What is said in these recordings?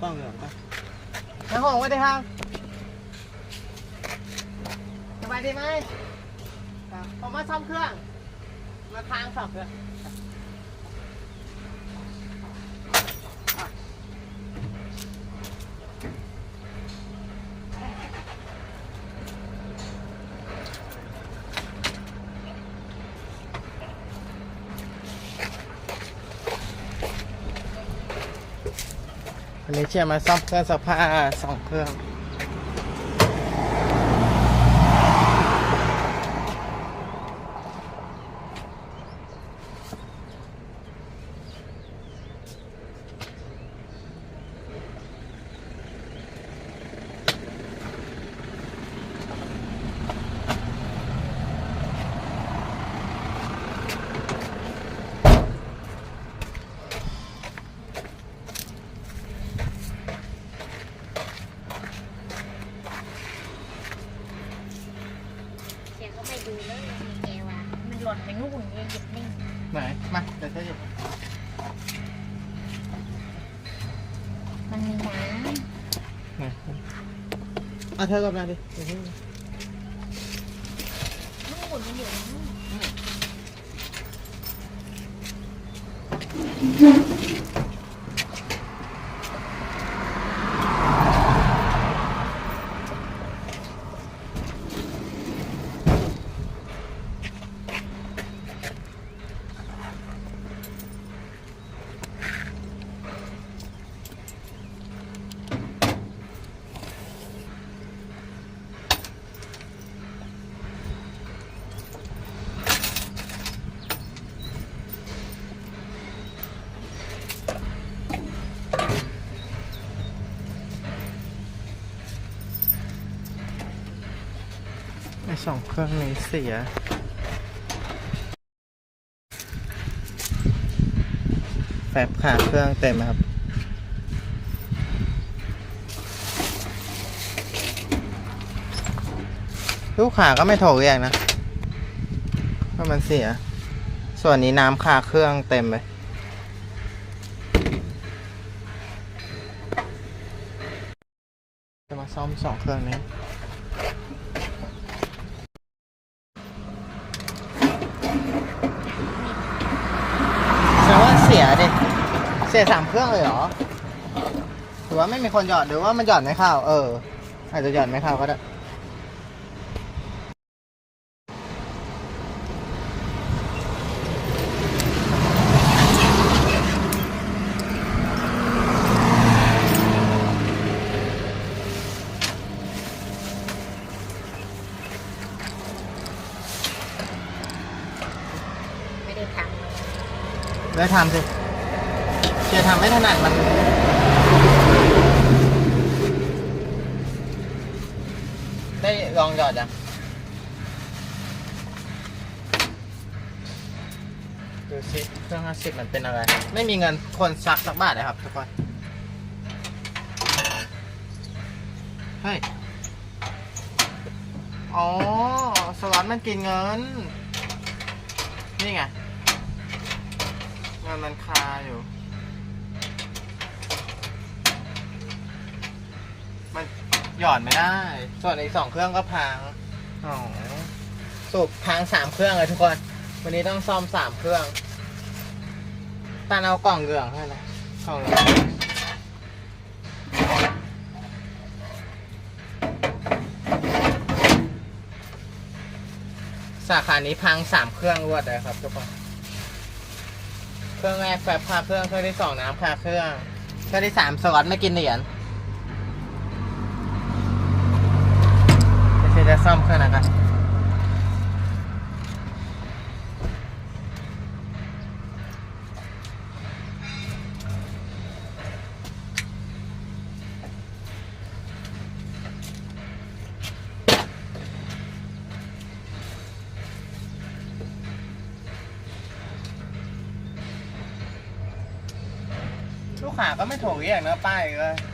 กล้องเหลืองปะน้าหงสวัสดีครับสบายดีไหมครับผมมาซ่อมเครื่อง มาทางสอบเครื่อง นี้เชียร์มาซ่อมเครื่องซักผ้าสองเครื่อง เสียก็ไปดูแล้วมีแกว่ามันหล่นไปนู่นเลยหยิบไม่ ไหน มาเดี๋ยวจะหยิบ มันมีน้ ไหน เธอกลับมาดิเดี๋ยวให้ำนู่นมันอยู่นู่นไเครื่องนี้เสีย แฟบขาเครื่องเต็มครับ ลูกขาก็ไม่โถเรียกนะเพราะมันเสีย ส่วนนี้น้ำขาเครื่องเต็มเลยจะมาซ่อมสองเครื่องนี้ แสดงว่าเสียดิ เสียสามเครื่องเลยเหรอหรือว่าไม่มีคนหยอดหรือว่ามันหยอดไม่เข้าเออ อาจจะหยอดไม่เข้าก็ได้ไม่ได้ทได้ทำสิ เชียร์ทำไม่ถนัดมันได้ลองหยอดยังดูสิเครื่องห้าสิบมันเป็นอะไร ไม่มีเงินคนซักสักบาทเลยครับทุกคนเฮ้ยอ๋อ สล็อตมันกินเงิน นี่ไงเงินมันคาอยู่ มัน หย่อนไม่ได้ ส่วนอีกสองเครื่องก็พังอ๋อสูบพังสามเครื่องเลยทุกคน วันนี้ต้องซ่อมสามเครื่องตาเอากล่องเหลืองให้นะกล่องเหลืองสาขานี้พังสามเครื่องรวดเลยครับทุกคนเครื่องแรกแฟบคาเครื่องเครื่องที่สองน้ำคาเครื่อง เครื่องที่สามสล็อตไม่กินเหรียญเดี๋ยวจะ ซ่อมเครื่องนะครับลูกค้าก็ไม่โถเรียกนะป้ายก็นี่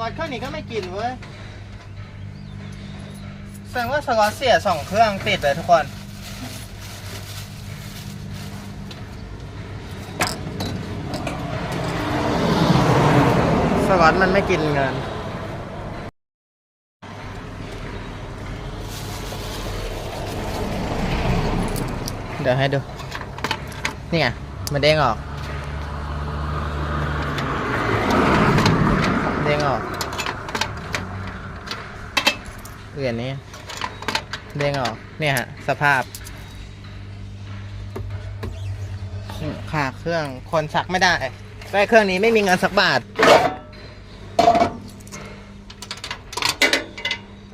กอตเครื่องนี้ก็ไม่กินเว้ยแสดงว่าสกอตเสียสองเครื่องติดเลยทุกคนสกอตมันไม่กินเงินเดี๋ยวให้ดู นี่ไงมันเด้งออก เด้งออก เหรียญนี้เด้งออก เนี่ยฮะ สภาพขาเครื่องคนสักไม่ได้ได้เครื่องนี้ไม่มีเงินสักบาท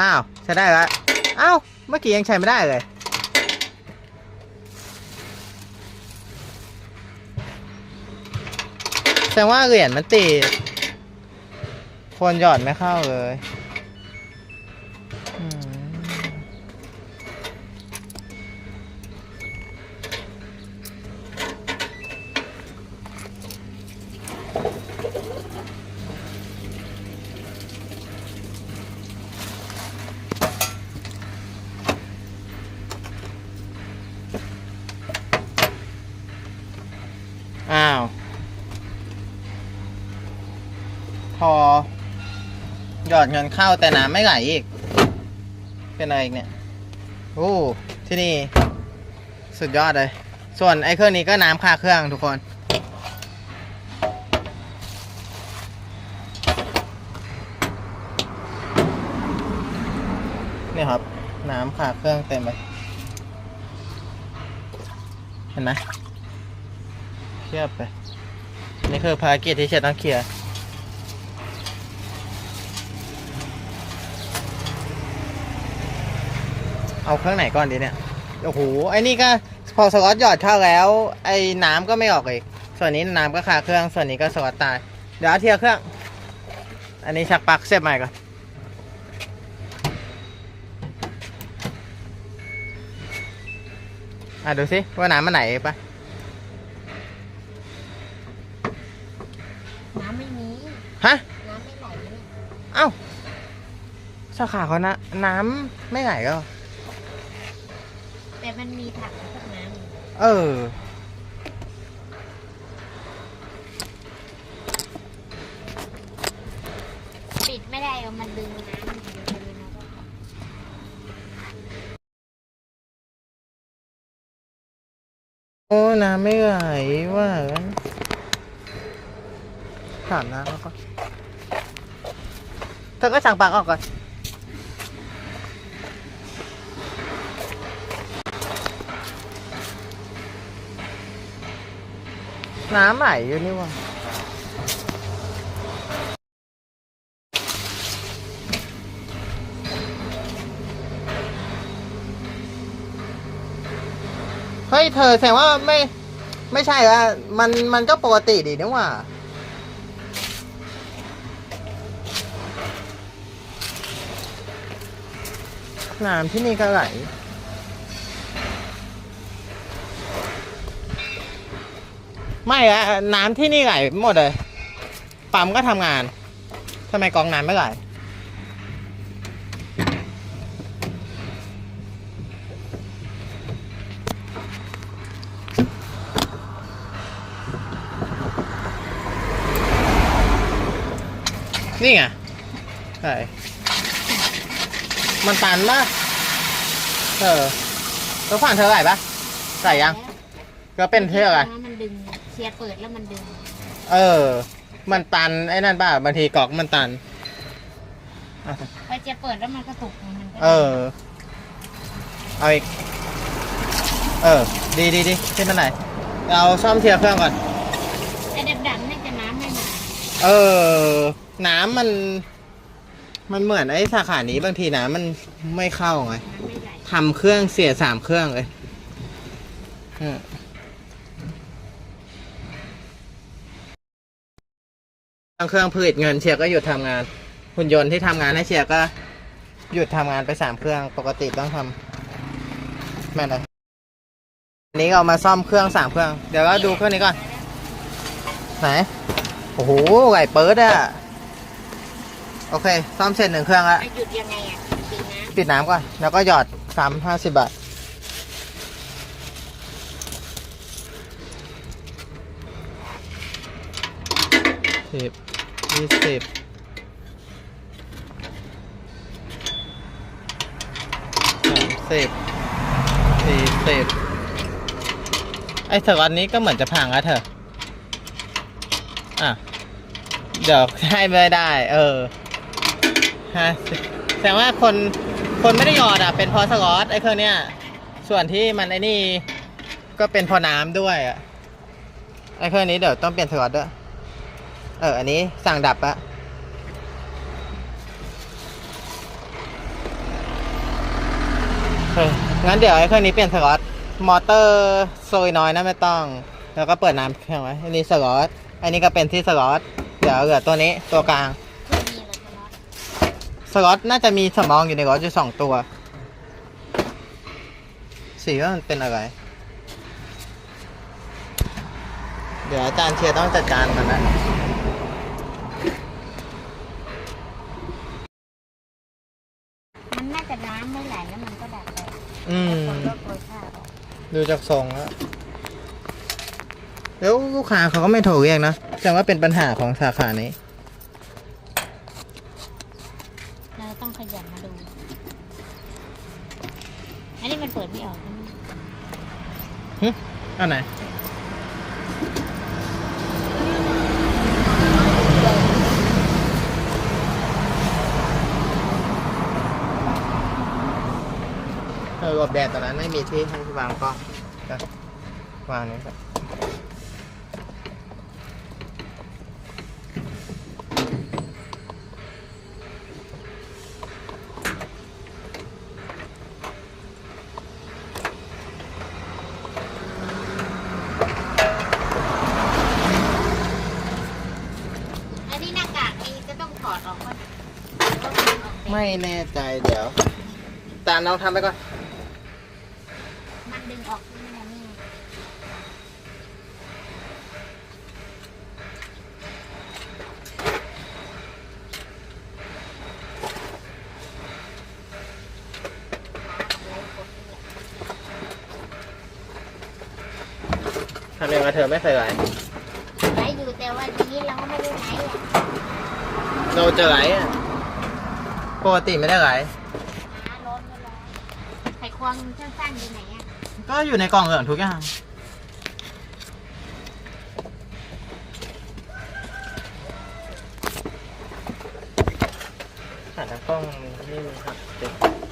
อ้าว ใช้ได้แล้วอ้าว เมื่อกี้ยังใช้ไม่ได้เลย แสดงว่าเหรียญมันติดคนหยอดไม่เข้าเลย อ้าว พอ หยอดเงินเข้าแต่น้ำไม่ไหลอีก เป็นอะไรอีกเนี่ย โอ้ ที่นี่ สุดยอดเลย ส่วนไอ้เครื่องนี้ก็น้ำคาเครื่องทุกคนนี่ครับ น้ำคาเครื่องเต็มไป เห็นไหม ทียบไป นี่คือภารกิจที่เชฟต้องเคลียร์เอาเครื่องไหนก่อนดีเนี่ย โอ้โห ไอ้นี่ก็พอสกอตหยอดเข้าแล้ว ไอ้น้ำก็ไม่ออกอีก ส่วนนี้น้ำก็คาเครื่อง ส่วนนี้ก็สกอตตาย เดี๋ยวเทียร์เครื่อง อันนี้ชักปลั๊กเสียบใหม่ก่อนอะดูสิว่าน้ำมันไหนปะ น้ำไม่มี ฮะน้ำไม่ไหลเอ้าสาขาเขานะน้ำไม่ไหลก็ แต่มันมีถังพวกน้เออำปิดไม่ได้เอามันดึงน้ำเดี๋ยวจะดึงน้ำโอ้น้ำไม่ไหลว่างั้นถามน้ำแล้วก็เธอก็สั่งปลักออกก่อน น้ำไหลอยู่นี่ว่ะเฮ้ยเธอแสดงว่าไม่ ไม่ใช่ละมันมันก็ปกติดีนี่หว่า น้ำที่นี่ก็ไหล ไม่อะน้ำที่นี่ไหลหมดเลย ปั๊มก็ทำงานทำไมกองน้ำไม่ไหลนี่ไงใช่ มันตันปะเออตัวฝั่งเธอไหลปะใส่ยังก็เป็นเท่าไหร่มันดึงเสียร์เปิดแล้วมันดึง เออ มันตันไอ้นั่นป่ะบางทีกรอกมันตันอะพอเสียร์เปิดแล้วมันกระตุกมันก็เออเอาอีกเออ ดีดีดีขึ้นมาไหนอยเอาซ่อมเทียร์เครื่องก่อนไอ้ดับๆนี่จะน้ำไม่มาเออ น้ำมัน มันเหมือนไอ้สาขานี้บางทีน้ำมันไม่เข้าไงไทำเครื่องเสียสามเครื่องเลยเครื่องผลิตเงินเชียร์ก็หยุดทำงาน หุ่นยนต์ที่ทำงานให้เชียร์ก็ หยุดทำงานไปสามเครื่องปกติต้องทำแม่เลยอันนี้เอามาซ่อมเครื่องสามเครื่อง เดี๋ยวเราดูเครื่องนี้ก่อน ไหน โอ้โหไหลเปิดอะ โอเค ซ่อมเสร็จหนึ่งเครื่องแล้วอะหยุดยังไงอะปิดนะปิดน้ำก่อน แล้วก็หยอดสามห้าสิบบาท สิบยี่สิบสามสิบสี่สิบไอ้สกอตนี้ก็เหมือนจะพังแล้วเถอะ อะ เดี๋ยวให้ไม่ได้ เออ ห้าสิบแสดงว่าคนคนไม่ได้หยอดอะ เป็นพอสกอตไอ้เครื่องเนี้ยส่วนที่มันไอ้นี่ก็เป็นพอน้ำด้วยอะไอ้เครื่องนี้เดี๋ยวต้องเปลี่ยนสกอตด้วยเอออันนี้สั่งดับอะงั้นเดี๋ยวไอ้เครื่องนี้เปลี่ยนสลอตมอเตอร์โซยน้อยนะไม่ต้อง แล้วก็เปิดน้ำเครื่องไว้อันนี้สล็อตอันนี้ก็เป็นที่สลอตเดี๋ยวเหลือตัวนี้ตัวกลาง ไม่มีเลยทะเลาะ สล็อตน่าจะมีสมองอยู่ในรถอยู่สองตัว สีว่ามันเป็นอะไร เดี๋ยวอาจารย์เชียร์ต้องจัดการมันนะมันน่าจะน้ำไม่ไหลแล้วมันก็ดับไปอืม คนก็โกรธข้าวออกดูจากทรงแล้วแล้วลูกค้าเขาก็ไม่โทรเรียกนะแสดงว่าเป็นปัญหาของสาขานี้ เราต้องขยันมาดู อันนี้มันเปิดไม่ออกใช่ไหม หึ อันไหนเออหลบแดดตอนนั้นไม่มีที่ให้วางกล้องก็วางนี้ครับ อันนี้หน้ากากเองจะต้องถอดออกก่อน ไม่แน่ใจเดี๋ยว ตาลองทำไปก่อน มันดึงออกที่นี่นี่ทำยังไงเธอไม่เคยไหลไหลอยู่แต่วันนี้เราก็ไม่ได้ไหลอะเราจะไหลอะ ปกติไม่ได้ไหลหาร้อนก็ร้อนไข่ควงสั้นๆอยู่ไหนอะก็อยู่ในกล่องเหลืองทุกอย่างขาดตากล้องนี่มันหักติดตาก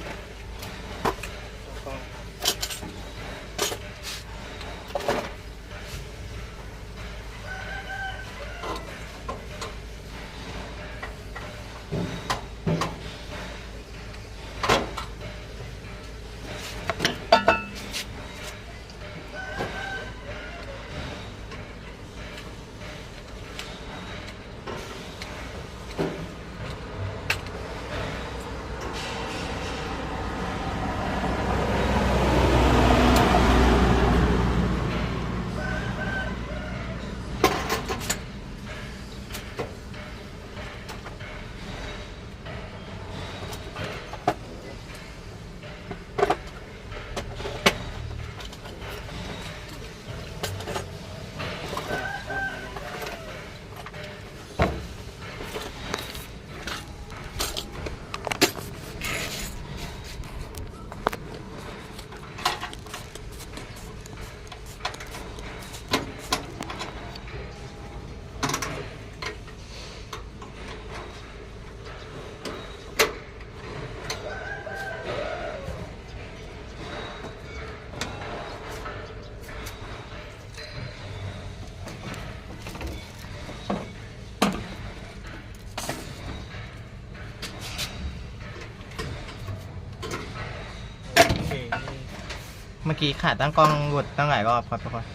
มื่อกี้ขาดตั้งกล้องหลุดตั้งหลายรอบครับทุกคน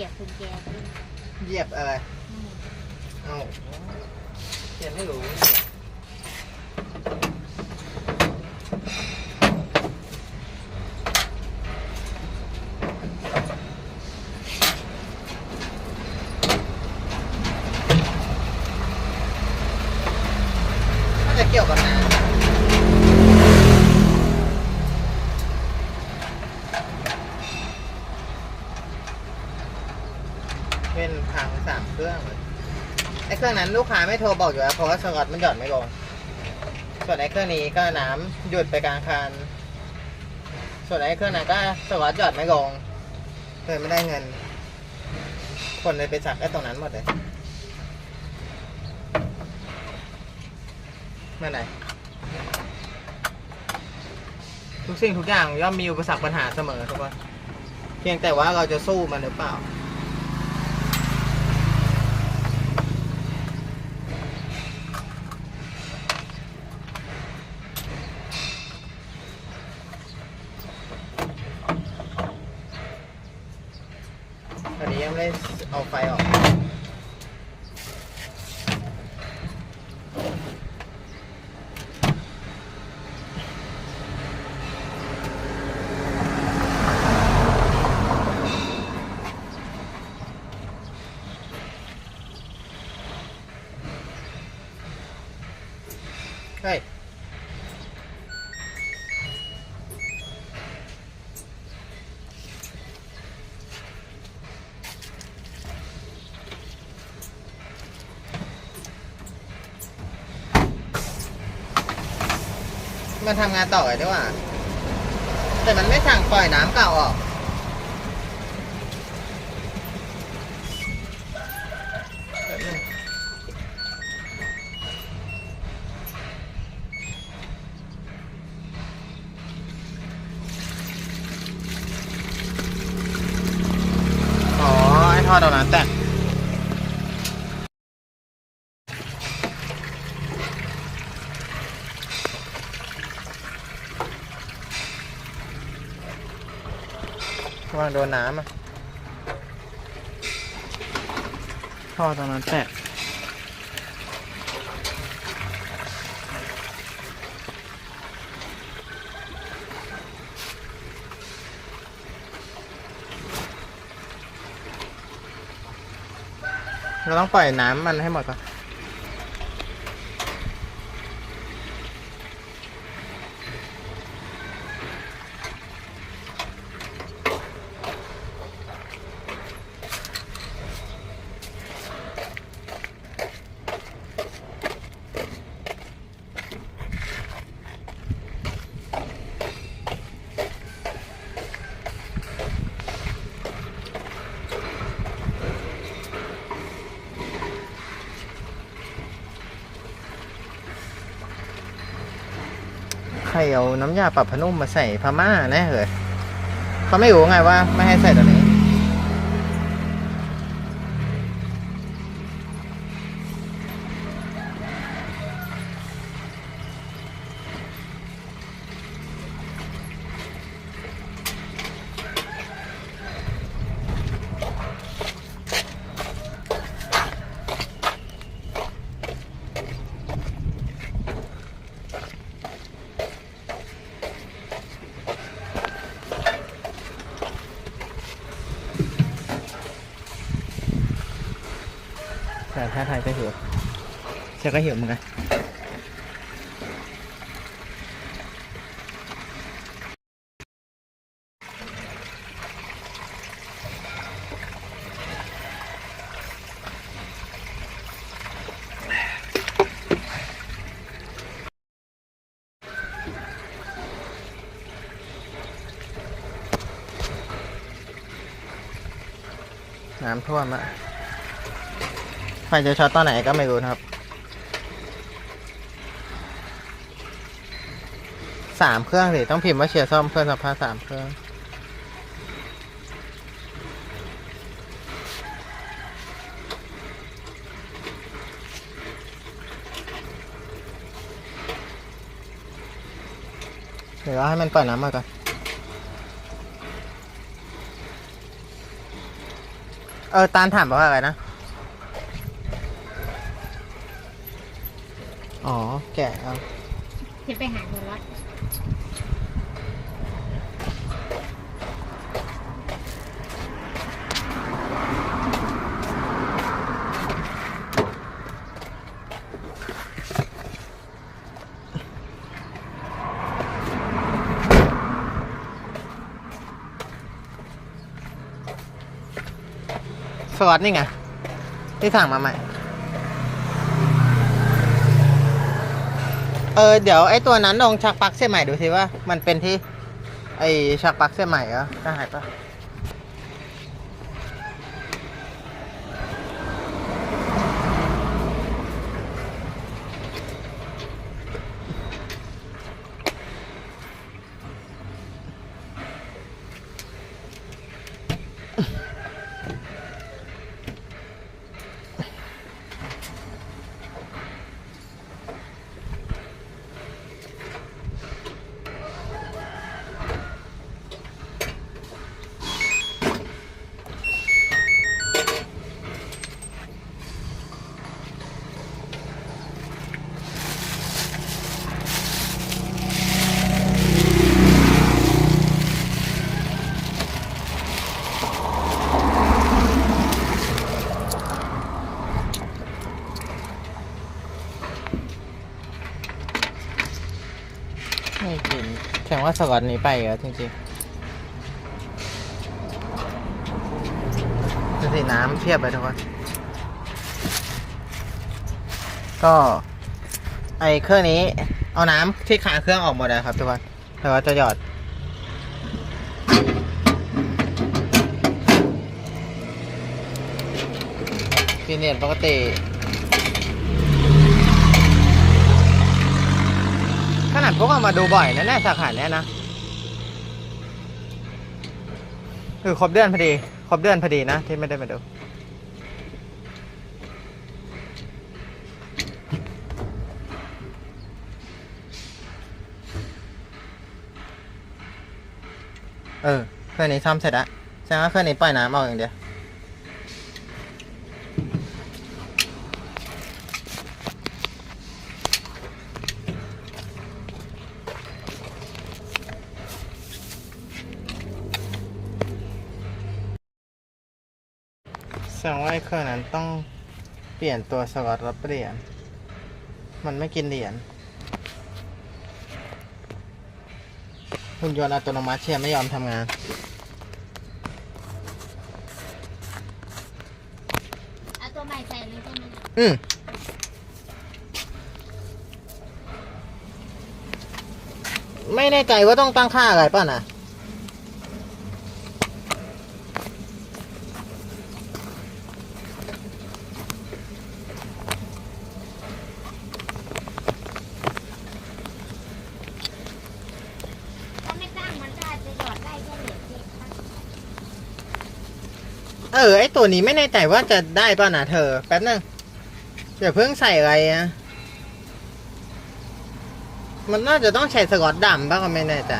ยียบกุญแจขึ้นเหยียบอะไร อืมเอ้าเขียนไม่รู้น่าจะเกี่ยวกับน้ำเป็นพังสามเครื่องเลยไอ้ เครื่องนั้นลูกค้าไม่โทรบอกอยู่แล้วเพราะว่าสกอตมันหย่อนไม่ลง ส่วนไอ้เครื่องนี้ก็น้ำหยุดไปกลางคัน ส่วนไอ้เครื่องนั้นก็สกอตหย่อนไม่ลงเลยไม่ได้เงิน คนเลยไปสักไอ้ตรงนั้นหมดเลยเมื่อไหร่ทุกสิ่งทุกอย่างย่อมมีอุปสรรคปัญหาเสมอทุกคนเพียงแต่ว่าเราจะสู้มันหรือเปล่า ตอนนี้ยั มันทำงานต่อเลยดีกว่า แต่มันไม่สั่งปล่อยน้ำเก่าออก งโดนน้ำอะท่อตรงนั้นแตกเราต้องปล่อยน้ำมันให้หมดก่อน เอาน้ำยาปรับผ้านุ่มมาใส่พม่าแน่เลยเขาไม่รู้ไงว่าไม่ให้ใส่ตัวนี้ เชก็เหิวเหมือนกันน้ำท่วมอะไฟจะช็อตตอนไหนก็ไม่รู้นะครับ สามเครื่องสิต้องพิมพ์ว่าเชียร์ซ่อมเครื่องสัมภาสามเครื่อง เดี๋ยวให้มันปล่อยน้ำมาก่อนเออตาลถามว่าอะไรนะ อ๋อ แกะเอา จะไปหาตัวรถ สล็อตนี่ไง ที่สั่งมาใหม่ เออเดี๋ยวไอ้ตัวนั้นลองชักปลั๊กเส้นใหม่ดูสิว่า มันเป็นที่ ไอ้ชักปลั๊กเส้นใหม่เหรอได้ปะไม่กิ นแข่งว่าสล็อตนี้ไปเหรอจริงๆดูสิน้ำเพียบเลยทุกคนก็ไอเครื่องนี้ เอาน้ำที่ขาเครื่องออกหมดเลยครับทุกคนแต่ว่าจะหยอดพีเนียนปกติ นาดพวกเอามาดูบ่อยนะเนี่ยสาขาเนี้ยนะคือครบเดือนพอดี ครบเดือนพอดีนะ ที่ไม่ได้มาดูเออเครื่องนี้ซ่อมเสร็จแล้วแสดงว่าเครื่องนี้ปล่อยน้ำออกอย่างเดียว แสดงว่าไอ้ เครื่องนั้นต้องเปลี่ยนตัวสล็อตรับเหรียญมันไม่กินเหรียญหุ่นยนต์อัตโนมัติเชียร์ไม่ยอมทำงานเอาตัวใหม่ใส่เลยใช่ไหมอืมไม่แน่ใจว่าต้องตั้งค่าอะไรป่ะนะ ถ้าไม่ตั้งมันก็อาจจะหยอดได้แค่เหรียญเดียวครับ เออไอตัวนี้ไม่แน่ใจว่าจะได้ป่ะนะเธอ แป๊บนึงเดี๋ยวเพิ่งใส่อะไรอะมันน่าจะต้องใช้สกอตดำป่ะก็ไม่แน่ใจ